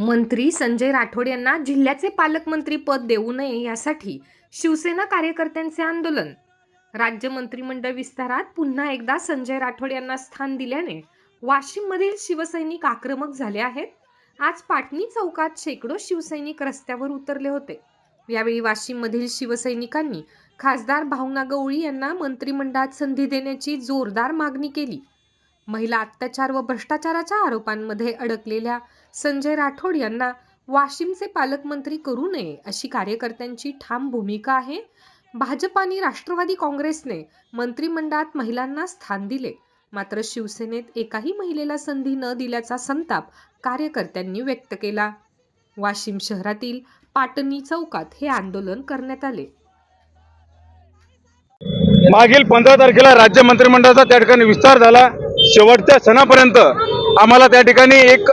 मंत्री संजय राठोड यांना जिल्ह्याचे पालकमंत्री पद देऊ नये यासाठी शिवसेना कार्यकर्त्यांचे आंदोलन. राज्य मंत्रिमंडळ विस्तारात पुन्हा एकदा संजय राठोड यांना स्थान दिल्याने वाशिममधील शिवसैनिक आक्रमक झाले आहेत. आज पाटणी चौकात शेकडो शिवसैनिक रस्त्यावर उतरले होते. यावेळी वाशिममधील शिवसैनिकांनी खासदार भावना गवळी यांना मंत्रिमंडळात संधी देण्याची जोरदार मागणी केली. महिला अत्याचार व भ्रष्टाचाराच्या आरोपांमध्ये अडकलेल्या संजय राठोड यांना वाशिमचे पालकमंत्री करू नये अशी कार्यकर्त्यांची ठाम भूमिका आहे. भाजप आणि राष्ट्रवादी काँग्रेसने मंत्रिमंडळात महिलांना स्थान दिले. मात्र शिवसेनेत एकाही महिलेला संधी न दिल्याचा संताप कार्यकर्त्यांनी व्यक्त केला. वाशिम शहरातील पाटणी चौकात हे आंदोलन करण्यात आले. मागील पंधरा तारखेला राज्य मंत्रिमंडळाचा त्या ठिकाणी विस्तार झाला. शेवटच्या सणापर्यंत आम्हाला त्या ठिकाणी एक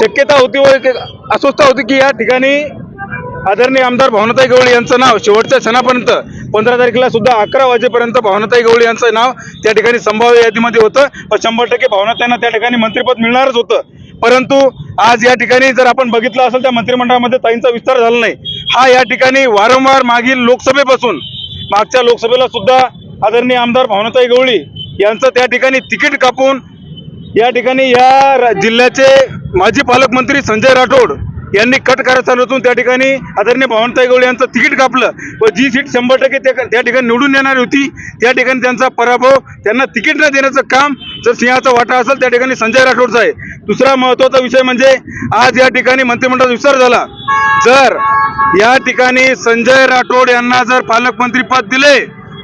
शक्यता होती व एक अस्वस्थता होती की या ठिकाणी आदरणीय आमदार भावनाताई गवळी यांचं नाव शेवटच्या सणापर्यंत पंधरा तारखेला सुद्धा अकरा वाजेपर्यंत भावनाताई गवळी यांचं नाव त्या ठिकाणी संभाव्य यादीमध्ये होतं. व शंभर टक्के भावनाताईंना त्या ठिकाणी मंत्रिपद मिळणारच होतं. परंतु आज या ठिकाणी जर आपण बघितलं असेल त्या मंत्रिमंडळामध्ये ताईंचा विस्तार झाला नाही. हा या ठिकाणी वारंवार मागील लोकसभेपासून मागच्या लोकसभेला सुद्धा आदरणीय आमदार भावनाताई गवळी यांचं त्या ठिकाणी तिकीट कापून या ठिकाणी या जिल्ह्याचे माजी पालकमंत्री संजय राठोड यांनी कट चालू रचून त्या ठिकाणी आदरणीय भावनताई गवळे यांचं तिकीट कापलं व जी सीट शंभर टक्के त्या त्या ठिकाणी निवडून येणारी होती त्या ठिकाणी त्यांचा पराभव त्यांना तिकीट न देण्याचं काम जर सिंहाचा वाटा असेल त्या ठिकाणी संजय राठोडचा आहे. दुसरा महत्त्वाचा विषय म्हणजे आज या ठिकाणी मंत्रिमंडळाचा विस्तार झाला. जर या ठिकाणी संजय राठोड यांना जर पालकमंत्री पद दिले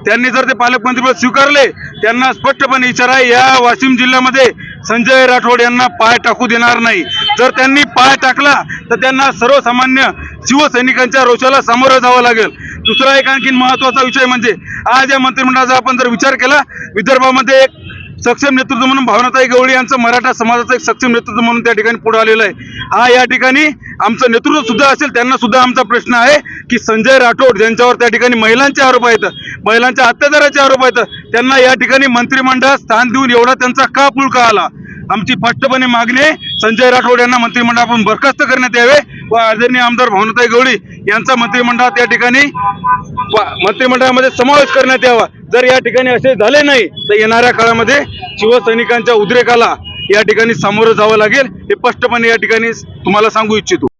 त्यांनी जर ते पालकमंत्रीपद स्वीकारले त्यांना स्पष्टपणे इशारा आहे या वाशिम जिल्ह्यामध्ये संजय राठोड यांना पाय टाकू देणार नाही. जर त्यांनी पाय टाकला तर त्यांना सर्वसामान्य शिवसैनिकांच्या रोषाला सामोरं जावं लागेल. दुसरा एक आणखी महत्त्वाचा विषय म्हणजे आज या मंत्रिमंडळाचा आपण जर विचार केला विदर्भामध्ये एक सक्षम नेतृत्व म्हणून भावनाताई गवळी यांचं मराठा समाजाचं एक सक्षम नेतृत्व म्हणून त्या ठिकाणी पुढे आलेलं आहे. हा या ठिकाणी आमचं नेतृत्व सुद्धा असेल त्यांना सुद्धा आमचा प्रश्न आहे की संजय राठोड ज्यांच्यावर त्या ठिकाणी महिलांचे आरोप आहेत महिलांच्या अत्याचाराचे आरोप आहेत त्यांना या ठिकाणी मंत्रिमंडळात स्थान देऊन एवढा त्यांचा का पुळका आला? आमची स्पष्टपणे मागणी आहे संजय राठोड यांना मंत्रिमंडळातून बरखास्त करण्यात यावे व आदरणीय आमदार भावनाताई गवळी यांचा मंत्रिमंडळात या ठिकाणी मंत्रिमंडळामध्ये समावेश करण्यात यावा. जर या ठिकाणी असे झाले नाही तर येणाऱ्या काळामध्ये शिवसैनिकांच्या उद्रेकाला या ठिकाणी सामोरं जावं लागेल. हे स्पष्टपणे या ठिकाणी तुम्हाला सांगू इच्छितो.